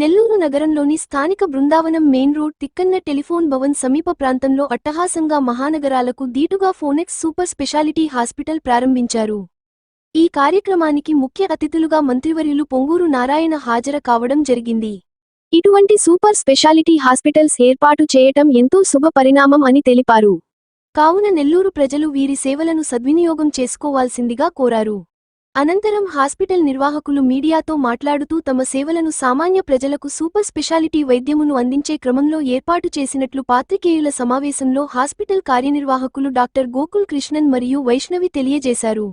నెల్లూరు నగరంలోని స్థానిక Brindavanam main road Tikkana telephone Bhavan సమీప ప్రాంతంలో అట్టహాసంగా మహానగరాలకు దీటుగా ఫోనెక్స్ సూపర్ స్పెషాలిటీ హాస్పిటల్ ప్రారంభించారు. ఈ కార్యక్రమానికి ముఖ్య అతిథులుగా మంత్రివర్యులు పొంగూరు నారాయణ హాజర కావడం జరిగింది. ఇటువంటి సూపర్ స్పెషాలిటీ హాస్పిటల్స్ ఏర్పాటు చేయటం ఎంతో శుభ పరిణామం అని తెలిపారు. కావున నెల్లూరు ప్రజలు వీరి సేవలను సద్వినియోగం చేసుకోవాల్సిందిగా కోరారు. అనంతరం హాస్పిటల్ నిర్వాహకులు మీడియాతో మాట్లాడుతూ తమ సేవలను సామాన్య ప్రజలకు సూపర్ స్పెషాలిటీ వైద్యమును అందించే క్రమంలో ఏర్పాటు చేసినట్లు పాత్రికేయుల సమావేశంలో హాస్పిటల్ కార్యనిర్వాహకులు డాక్టర్ గోకుల్ కృష్ణన్ మరియు వైష్ణవి తెలియజేశారు.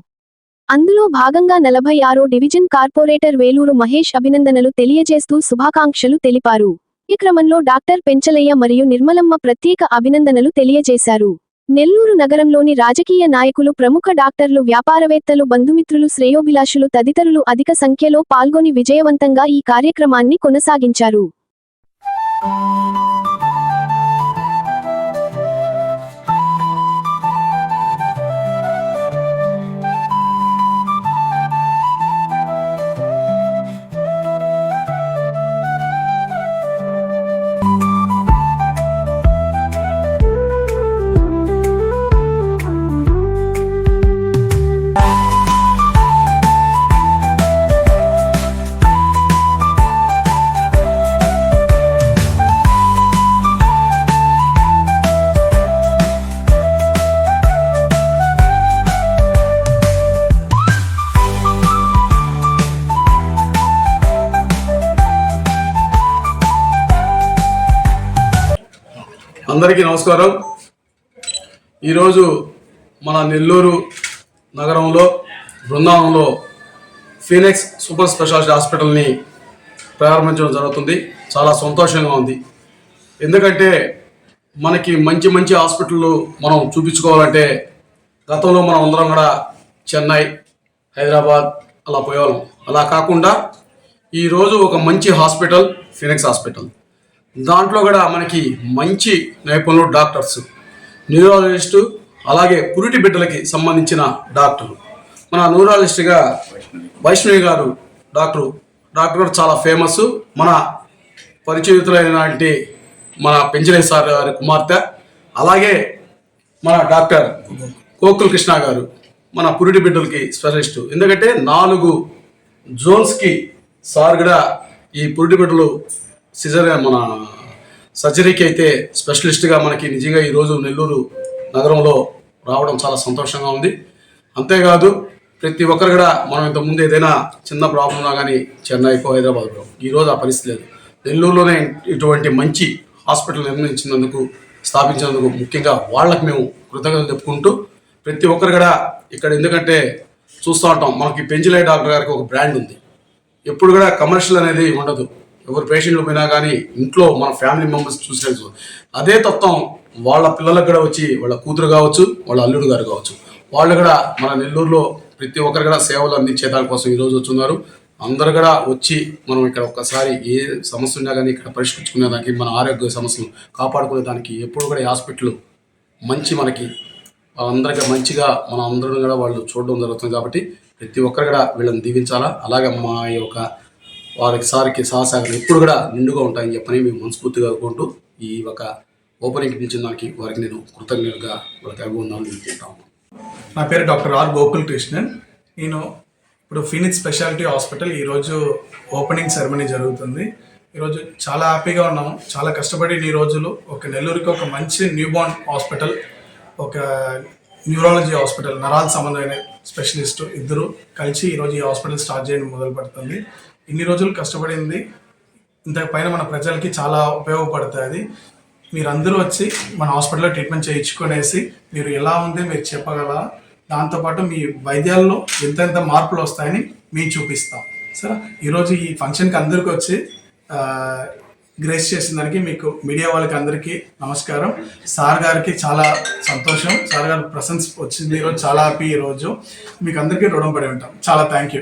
అందులో భాగంగా నలభై ఆరో డివిజన్ కార్పొరేటర్ వేలూరు మహేష్ అభినందనలు తెలియజేస్తూ శుభాకాంక్షలు తెలిపారు. ఈ క్రమంలో డాక్టర్ పెంచలయ్య మరియు నిర్మలమ్మ ప్రత్యేక అభినందనలు తెలియజేశారు. నెల్లూరు నగరంలోని రాజకీయ నాయకులు ప్రముఖ డాక్టర్లు వ్యాపారవేత్తలు బంధుమిత్రులు శ్రేయోభిలాషులు తదితరులు అధిక సంఖ్యలో పాల్గొని విజయవంతంగా ఈ కార్యక్రమాన్ని కొనసాగించారు. అందరికీ నమస్కారం. ఈరోజు మన నెల్లూరు నగరంలో బృందావనంలో ఫీనిక్స్ సూపర్ స్పెషాలిటీ హాస్పిటల్ని ప్రారంభించడం జరుగుతుంది. చాలా సంతోషంగా ఉంది. ఎందుకంటే మనకి మంచి మంచి హాస్పిటళ్ళు మనం చూపించుకోవాలంటే గతంలో మనం అందరం కూడా చెన్నై హైదరాబాద్ అలా పోయేవాళ్ళం. అలా కాకుండా ఈరోజు ఒక మంచి హాస్పిటల్ ఫినిక్స్ హాస్పిటల్. దాంట్లో కూడా మనకి మంచి నైపుణ్యులు డాక్టర్స్ న్యూరాలజిస్టు అలాగే పురిటి బిడ్డలకి సంబంధించిన డాక్టర్లు. మన న్యూరాలజిస్ట్గా వైష్ణవి గారు డాక్టర్. డాక్టర్ గారు చాలా ఫేమస్ మన పరిచయితులైనటువంటి మన పెంచలే సార్ గారి కుమార్తె. అలాగే మన డాక్టర్ కోకుల్ కృష్ణ గారు మన పురిటి బిడ్డలకి స్పెషలిస్టు ఎందుకంటే నాలుగు జోన్స్కి సార్ కూడా ఈ పురిటి బిడ్డలు సిజర్ మన సర్జరీకి అయితే స్పెషలిస్ట్గా మనకి నిజంగా ఈరోజు నెల్లూరు నగరంలో రావడం చాలా సంతోషంగా ఉంది. అంతేకాదు ప్రతి ఒక్కరు కూడా మనం ఇంతకుముందు ఏదైనా చిన్న ప్రాబ్లం కానీ చెన్నైకో హైదరాబాద్లో ఈరోజు ఆ పరిస్థితి లేదు. నెల్లూరులోనే ఇటువంటి మంచి హాస్పిటల్ నిర్మించినందుకు స్థాపించినందుకు ముఖ్యంగా వాళ్ళకి మేము కృతజ్ఞతలు చెప్పుకుంటూ ప్రతి ఒక్కరు కూడా ఇక్కడ ఎందుకంటే చూస్తూ ఉంటాం మనకి పెంచిలే డాక్టర్ గారికి ఒక బ్రాండ్ ఉంది. ఎప్పుడు కూడా కమర్షియల్ అనేది ఉండదు. ఎవరు పేషెంట్లు పోయినా కానీ ఇంట్లో మన ఫ్యామిలీ మెంబర్స్ చూసినట్టు అదే తత్వం వాళ్ళ పిల్లలకు కూడా వచ్చి వాళ్ళ కూతురు కావచ్చు వాళ్ళ అల్లుడు గారు కావచ్చు. వాళ్ళు కూడా మన నెల్లూరులో ప్రతి ఒక్కరు కూడా సేవలు అందించే దానికోసం ఈరోజు వచ్చున్నారు. అందరు కూడా వచ్చి మనం ఇక్కడ ఒక్కసారి ఏ సమస్య ఉన్నా కానీ ఇక్కడ పరిష్కరించుకునే దానికి మన ఆరోగ్య సమస్యలు కాపాడుకునే దానికి ఎప్పుడు కూడా ఈ హాస్పిటల్ మంచి మనకి అందరికీ మంచిగా మన అందరం కూడా వాళ్ళు చూడడం జరుగుతుంది కాబట్టి ప్రతి ఒక్కరు కూడా వీళ్ళని దీవించాలా? అలాగే మా యొక్క వారికి సార్కి సహసాగరం ఎప్పుడు కూడా నిండుగా ఉంటాయని చెప్పని మేము మనస్ఫూర్తిగా అనుకుంటూ ఈ ఒక ఓపెనింగ్ పిలిచిన దానికి వారికి నేను కృతజ్ఞతగా వాళ్ళకి అభివందనాలు తెలుపుకుంటాము నా పేరు డాక్టర్ ఆర్ గోకుల్ కృష్ణన్. నేను ఇప్పుడు ఫినిక్స్ స్పెషాలిటీ హాస్పిటల్ ఈరోజు ఓపెనింగ్ సెరమనీ జరుగుతుంది. ఈరోజు చాలా హ్యాపీగా ఉన్నాము చాలా కష్టపడి ఈ రోజులు ఒక నెల్లూరుకి ఒక మంచి న్యూబార్న్ హాస్పిటల్ ఒక న్యూరాలజీ హాస్పిటల్ నరాల సంబంధమైన స్పెషలిస్ట్ ఇద్దరు కలిసి ఈరోజు ఈ హాస్పిటల్ స్టార్ట్ చేయడం మొదలు పెడుతుంది ఇన్ని రోజులు కష్టపడింది. ఇంత పైన మన ప్రజలకి చాలా ఉపయోగపడుతుంది. మీరందరూ వచ్చి మన హాస్పిటల్లో ట్రీట్మెంట్ చేయించుకునేసి మీరు ఎలా ఉంది మీరు చెప్పగలరా? దాంతోపాటు మీ వైద్యాల్లో ఎంతెంత మార్పులు వస్తాయని మేము చూపిస్తాం. సరే ఈరోజు ఈ ఫంక్షన్కి అందరికీ వచ్చి గ్రేస్ చేసిన దానికి మీకు మీడియా వాళ్ళకి అందరికీ నమస్కారం. సార్ గారికి చాలా సంతోషం. సార్ గారి ప్రసెన్స్ వచ్చింది ఈరోజు చాలా హ్యాపీ ఈరోజు. మీకు అందరికీ రుణపడి ఉంటాం. చాలా thank you.